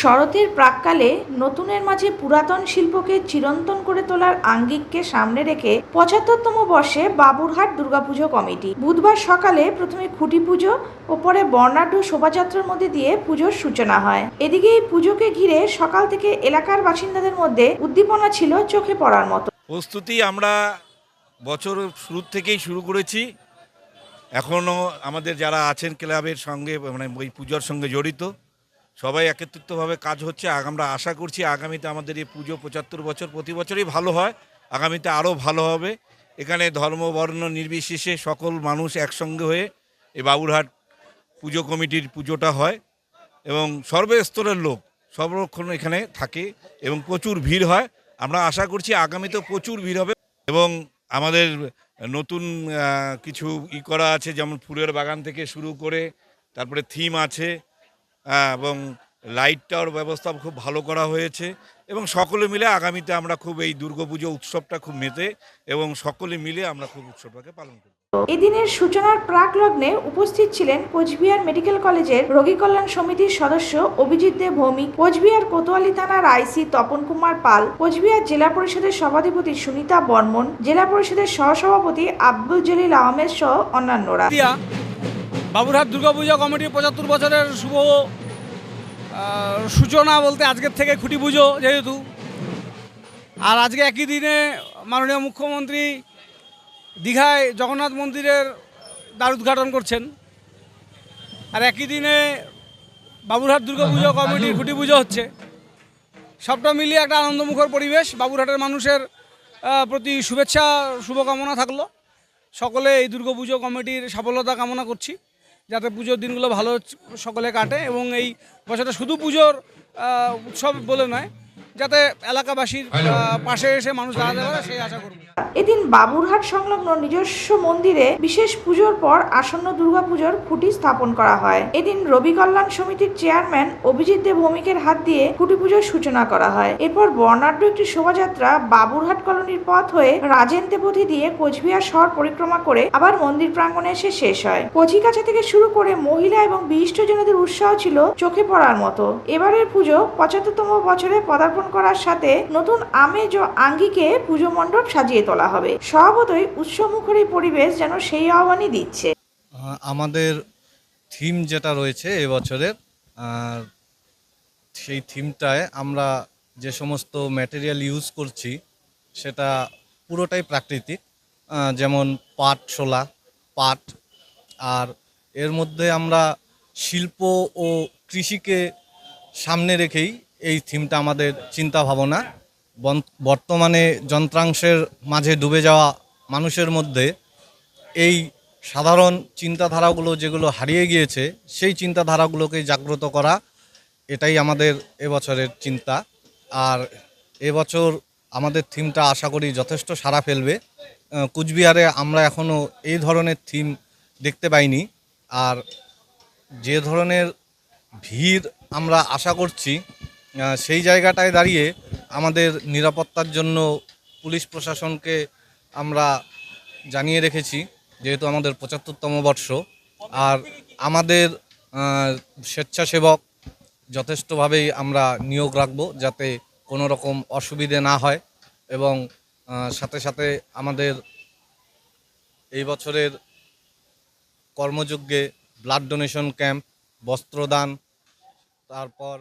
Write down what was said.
শরতের প্রাককালে নতুনের মাঝে পুরাতন শিল্পকে চিরন্তন করে তোলার আঙ্গিককে সামনে রেখে পঁচাত্তরতম বর্ষে বাবুরহাট দুর্গাপুজো কমিটি। বুধবার সকালে প্রথমে খুঁটি পুজো ও পরে বর্ণাঢ্য শোভাযাত্রার মধ্যে দিয়ে পুজোর সূচনা হয়। এদিকে এই পুজোকে ঘিরে সকাল থেকে এলাকার বাসিন্দাদের মধ্যে উদ্দীপনা ছিল চোখে পড়ার মতো। প্রস্তুতি আমরা বছর শুরু থেকেই শুরু করেছি। এখনও আমাদের যারা আছেন ক্লাবের সঙ্গে মানে ওই পুজোর সঙ্গে জড়িত। সবাই একত্রিতভাবে কাজ হচ্ছে। আমরা আশা করছি আগামীতে আমাদের এই পুজো পঁচাত্তর বছর প্রতি বছরই ভালো হয়। আগামীতে আরও ভালো হবে। এখানে ধর্ম বর্ণ নির্বিশেষে সকল মানুষ একসঙ্গে হয়ে এই বাবুরহাট পুজো কমিটির পুজোটা হয় এবং সর্বস্তরের লোক সর্বক্ষণ এখানে থাকে এবং প্রচুর ভিড় হয়। আমরা আশা করছি আগামীতেও প্রচুর ভিড় হবে এবং আমাদের নতুন কিছু ই করা আছে, যেমন ফুলের বাগান থেকে শুরু করে তারপরে থিম আছে। এবং লাইটটার ব্যবস্থা খুব ভালো করা হয়েছে এবং সকলে মিলে আগামীতে আমরা খুব এই দুর্গাপুজো উৎসবটা খুব মেতে এবং সকলে মিলে আমরা খুব উৎসবটাকে পালন করি এদিনের সূচনার প্রাক লগ্নে উপস্থিত ছিলেন কোচবিহার মেডিকেল কলেজের রোগী কল্যাণ সমিতির সদস্য অভিজিৎ দেব ভৌমিক, কোচবিহার কোতোয়ালি থানার আইসি তপন কুমার পাল, কোচবিহার জেলা পরিষদের সভাধিপতি সুনিতা বর্মন, জেলা পরিষদের সহসভাপতি আব্দুল জলিল আহমেদ সহ অন্যান্যরা। বাবুরহাট দুর্গাপূজা কমিটির পঁচাত্তর বছরের শুভ সূচনা বলতে আজকের থেকে খুঁটি পুজো যেহেতু। আর আজকে একই দিনে মাননীয় মুখ্যমন্ত্রী দীঘায় জগন্নাথ মন্দিরের দ্বার উদ্ঘাটন করছেন। আর একই দিনে বাবুরহাট দুর্গাপুজো কমিটির খুঁটি পুজো হচ্ছে। সবটা মিলিয়ে একটা আনন্দমুখর পরিবেশ। বাবুরহাটের মানুষের প্রতি শুভেচ্ছা শুভকামনা থাকল। সকলে এই দুর্গাপুজো কমিটির সফলতা কামনা করছি। যাতে পুজোর দিনগুলো ভালো সকলে কাটে এবং এই বছরটা শুধু পুজোর উৎসব বলে নয় যাতে এলাকাবাসীর পাশে এসে মানুষ দাঁড়াতে পারে সেই আশা করব। এদিন বাবুরহাট সংলগ্ন নিজস্ব মন্দিরে বিশেষ পুজোর পর আসন্ন দুর্গাপুজোর খুঁটি স্থাপন করা হয়। এদিন রবি কল্যাণ সমিতির চেয়ারম্যান অভিজিৎ দেব ভৌমিকের হাত দিয়ে খুঁটি পুজোর সূচনা করা হয়। এরপর বর্ণাঢ্য একটি শোভাযাত্রা বাবুরহাট কলোনির পথ হয়ে রাজেন দেবতী দিয়ে কোচবিহার শহর পরিক্রমা করে আবার মন্দির প্রাঙ্গণে এসে শেষ হয়। কচিকাছা থেকে শুরু করে মহিলা এবং বিশিষ্টজনদের উৎসাহ ছিল চোখে পড়ার মতো। এবারের পুজো পঁচাত্তরতম বছরে পদার্পণ করার সাথে নতুন আমেজ ও আঙ্গিকে পুজো মণ্ডপ সাজিয়ে তোলা হবে। স্বভাবতই উৎসবমুখর এই পরিবেশ যেন সেই আহ্বানই দিচ্ছে। আমাদের থিম যেটা রয়েছে এবছরের সেই থিমটায় আমরা যে সমস্ত ম্যাটেরিয়াল ইউজ করছি, সেটা পুরোটাই প্রাকৃতিক। যেমন পাট শোলা পাট, আর এর মধ্যে আমরা শিল্প ও কৃষিকে সামনে রেখেই এই থিমটা আমাদের চিন্তা ভাবনা বন- বর্তমানে যন্ত্রাংশের মাঝে ডুবে যাওয়া মানুষের মধ্যে এই সাধারণ চিন্তাধারাগুলো যেগুলো হারিয়ে গিয়েছে, সেই চিন্তাধারাগুলোকে জাগ্রত করা, এটাই আমাদের এবছরের চিন্তা। আর এবছর আমাদের থিমটা আশা করি যথেষ্ট সাড়া ফেলবে। কুচবিহারে আমরা এখনও এই ধরনের থিম দেখতে পাইনি। আর যে ধরনের ভিড় আমরা আশা করছি সেই জায়গাটায় দাঁড়িয়ে আমাদের নিরাপত্তার জন্য পুলিশ প্রশাসনকে আমরা জানিয়ে রেখেছি, যেহেতু আমাদের পঁচাত্তরতম বর্ষ। আর আমাদের স্বেচ্ছাসেবক যথেষ্টভাবেই আমরা নিয়োগ রাখব যাতে কোনো রকম অসুবিধে না হয় এবং সাথে সাথে আমাদের এই বছরের কর্মযজ্ঞে ব্লাড ডোনেশন ক্যাম্প বস্ত্রদান, তারপর